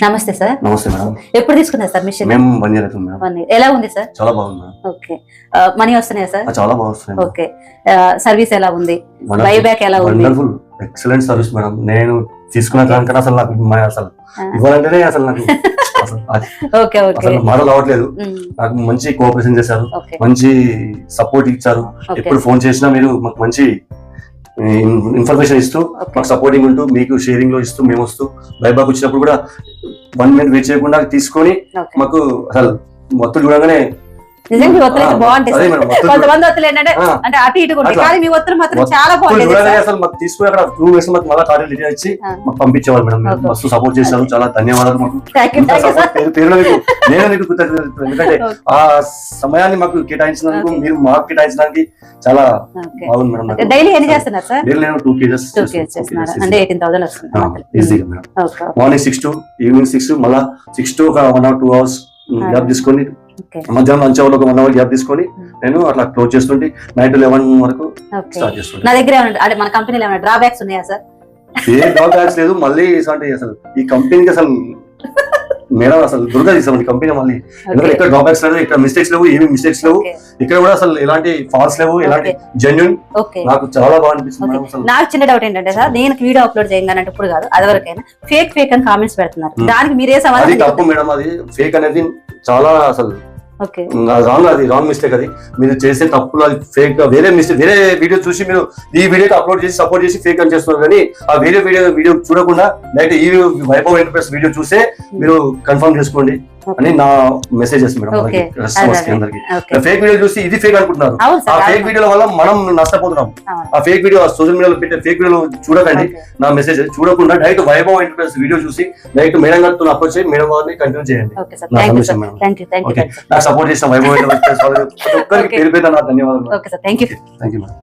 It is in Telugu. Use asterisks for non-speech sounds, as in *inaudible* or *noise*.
నమస్తే సార్. నమస్తే మేడం. ఎప్పుడు తీసుకున్నారు సార్ మిషన్ మేము వన్ ఇయర్ అవుతుంది మేడం. One year. ఎలా ఉంది సార్? చాలా బాగుంది. మేడం ఓకే మనీ వస్తున్నాయా సార్? చాలా బాగా వస్తుంది ఓకే. సర్వీస్ ఎలా ఉంది? బైబ్యాక్ ఎలా ఉంది? Wonderful excellent service madam. నేను తీసుకున్న దానికన్నా అసలు నాకు అసలు ఇవ్వాలంటేనే అసలు నాకు *laughs* అసలు మాటలు ఉమ్, నాకు మంచి కోఆపరేషన్ చేశారు. మంచి సపోర్ట్ ఇచ్చారు. ఎప్పుడు ఫోన్ చేసినా మీరు మాకు మంచి ఇన్ఫర్మేషన్ ఇస్తూ మాకు సపోర్టింగ్ ఉంటూ మీకు షేరింగ్లో ఇస్తూ మేము వస్తూ బైబాక్ వచ్చినప్పుడు కూడా వన్ మినిట్ వెయిట్ చేయకుండా తీసుకొని మాకు అసలు మొత్తం చూడగానే నిజంగా మీ ఒత్తులు అయితే ఆ, బాగుంటాయి కొంతమంది ఒత్తులు ఏంటంటే అంటే అటు ఇటు ఉంటాయి. కానీ మీ ఒత్తులు మాత్రం చాలా బాగుంటాయి తీసుకుని అక్కడ టూ వేస్ మాకు మళ్ళీ కార్డు రిటర్న్ ఇచ్చి. మాకు పంపించేవాళ్ళు మేడం. మస్తు సపోర్ట్ చేశారు. చాలా ధన్యవాదాలు మాకు. పేరులో మీకు *laughs* నేను మీకు కృతజ్ఞతలు ఎందుకంటే. ఆ సమయాన్ని మాకు కేటాయించినందుకు. మీరు మాకు కేటాయించడానికి చాలా బాగుంది మేడం. డైలీ ఎన్ని చేస్తున్నారు సార్? డైలీ నేను టూ కేజెస్ టూ కేజీ చేస్తున్నారు. అంటే ఎయిటీన్ థౌసండ్ వస్తుంది. ఈజీగా madam. Morning six to evening six మళ్ళా సిక్స్ టు ఒక one hour two hours gap తీసుకొని మధ్యాహ్నం లంచ్ అవర్ ఒక వన్ అవర్ గ్యాప్ తీసుకొని. నేను అట్లా క్లోజ్ చేస్తుంటే నైట్ లెవెన్ వరకు ఓకే. స్టార్ట్ చేస్తుంటే నా దగ్గర అంటే మన కంపెనీలో ఏమైనా డ్రాబ్యాక్స్ ఉన్నాయా సార్? ఏ డ్రాప్ బ్యాక్స్ లేదు మళ్ళీ ఇటువంటి అసలు ఈ కంపెనీకి అసలు మేడం అసలు దుర్గా తీసాం ఈ కంపెనీ మళ్ళీ ఎందుకంటే ఇక్కడ డ్రాప్ బ్యాక్స్ లేదు ఇక్కడ మిస్టేక్స్ లేవు ఏమి మిస్టేక్స్ లేవు. ఇక్కడ కూడా అసలు ఎలాంటి ఫాల్స్ లేవు ఎలాంటి జెన్యున్ నాకు చాలా బాగా అనిపిస్తుంది నాకు చిన్న డౌట్ ఏంటంటే సార్ నేను వీడియో అప్లోడ్ చేయగానే ఇప్పుడు కాదు అదివరకైనా ఫేక్ ఫేక్ అని కామెంట్స్ పెడుతున్నారు. దానికి మీరే సమాధానం తప్పు మేడం అది ఫేక్ అనేది చాలా అసలు రాంగ్ అది రాంగ్ మిస్టేక్ అది. మీరు చేసే తప్పులు అది ఫేక్గా వేరే మిస్టేక్ వేరే వీడియో చూసి మీరు ఈ వీడియోకి అప్లోడ్ చేసి సపోర్ట్ చేసి ఫేక్ అని చేస్తున్నారు కానీ ఆ వేరే వీడియో వీడియో చూడకుండా లేకపోతే ఈ వైభవ్ ఎంటర్ప్రైస్ వీడియో చూసే మీరు కన్ఫర్మ్ చేసుకోండి. అని నా మెసేజెస్ మేడం. కస్టమర్స్కి. అందరికి. ఫేక్ వీడియో చూసి ఇది ఫేక్ అనుకుంటున్నారు. ఆ ఫేక్ వీడియోల వల్ల మనం నష్టపోతున్నాం. ఆ ఫేక్ వీడియో సోషల్ మీడియాలో పెట్టే ఫేక్ వీడియో చూడకండి. నా మెసేజ్ చూడకుండా డైరెక్ట్ వైభవ్ ఎంటర్ప్రైస్ వీడియో చూసి డైరెక్ట్ మేడం గారితో అప్రోచ్ చేసి మేడం గారిని కంటిన్యూ చేయండి. నా మేడం. ఓకే నాకు సపోర్ట్ చేసిన వైభవ్ ప్రతి ఒక్కరికి. పేరు పేరు నా ధన్యవాదాలు థ్యాంక్ యూ మేడం